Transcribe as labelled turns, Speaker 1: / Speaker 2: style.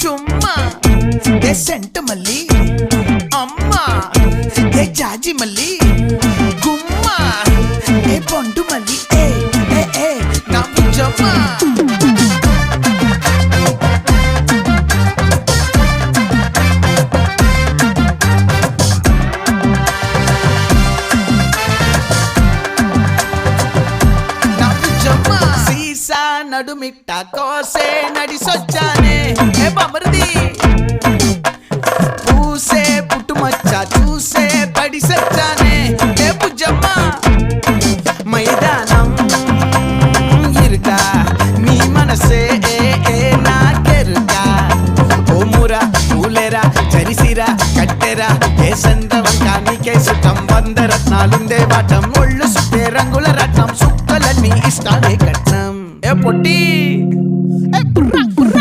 Speaker 1: చుమ్మా. ఏ సెంట మళ్ళీ? అమ్మా. ఏ జాజి మళ్ళీ? గుమ్మా. ఏ బొండు మళ్ళీ? ఏ ఏ ఏ నా పుజమ్మా నడుమిట్ట కోసే నడిసొచ్చా చూసే పడి సచ్చానే ఏ బుజ్జమ్మ మైదానం ఇరుక నీ మనసే ఏ ఏ నాకెరుక ఓ మురా పూలేరా చరిసిరా కట్టెరా ఏ సందవంక నీకే సుఖం వంద రత్నాలుందే వాటం ఒళ్ళు సుట్టే రంగుల రత్నం సుక్కలన్నీ ఇష్టాలే కట్నం ఏ పొట్టి